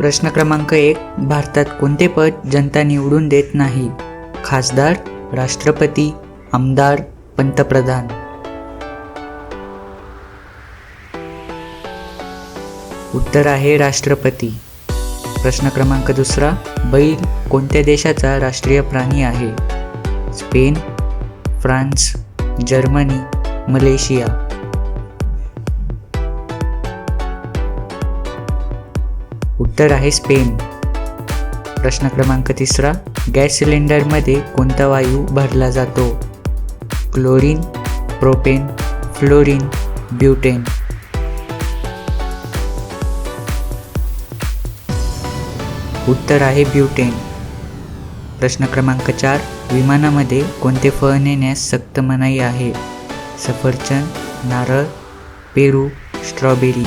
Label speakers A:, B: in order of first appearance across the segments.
A: प्रश्न क्रमांक एक भारतात कोणते पद जनता निवडून देत नाही? खासदार राष्ट्रपती आमदार पंतप्रधान. उत्तर आहे राष्ट्रपती. प्रश्न क्रमांक दुसरा बैल कोणत्या देशाचा राष्ट्रीय प्राणी आहे? Spain France Germany Malaysia. उत्तर आहे स्पेन. प्रश्न क्रमांक तिसरा गॅस सिलेंडरमध्ये कोणता वायू भरला जातो? Chlorine propane fluorine butane. उत्तर आहे ब्युटेन. प्रश्न क्रमांक चार विमानामध्ये कोणते फळ नेण्यास सक्त मनाई आहे? सफरचंद नारळ पेरू स्ट्रॉबेरी.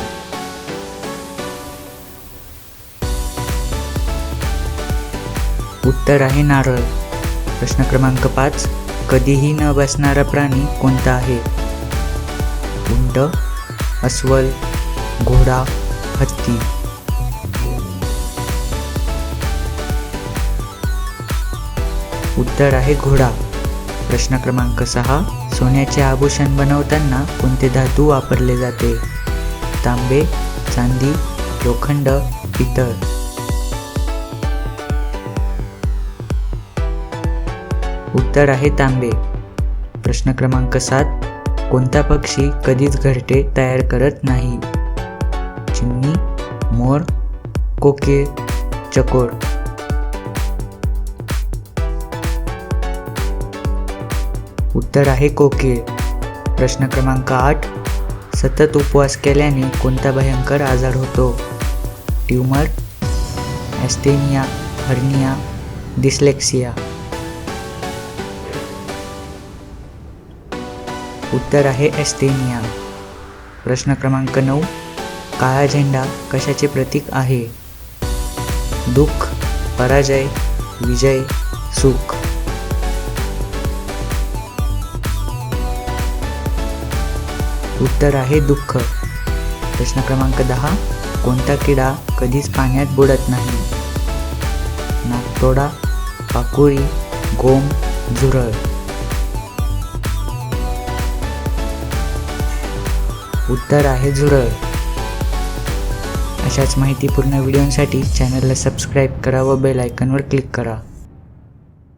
A: उत्तर आहे नारळ. प्रश्न क्रमांक पाच. कधीही न बसणारा प्राणी कोणता आहे? उंट अस्वल घोडा हत्ती. उत्तर आहे घोडा. प्रश्न क्रमांक सहा. सोन्याचे आभूषण बनवताना कोणते धातू वापरले जाते? तांबे चांदी लोखंड पितळ. उत्तर आहे तांबे. प्रश्न क्रमांक सात. कोणता पक्षी कधीच घरटे तयार करत नाही? चिमणी मोर कोके चकोर. उत्तर आहे कोकिळ प्रश्न क्रमांक आठ. सतत उपवास केल्याने कोणता भयंकर आजार होतो? Tumour asthenia hernia dyslexia. उत्तर आहे एस्टेनिया. प्रश्न क्रमांक नऊ काळा झेंडा कशाचे प्रतीक आहे? दुःख पराजय विजय सुख. उत्तर आहे दुःख. प्रश्न क्रमांक दहा कोणता किडा कधीच पाण्यात बुडत नाही? नागतोडा पाकुळी गोम झुरळ. उत्तर आहे झुरळ. अशाच माहितीपूर्ण व्हिडिओसाठी चॅनलला सबस्क्राईब करा व बेल आयकॉनवर क्लिक करा.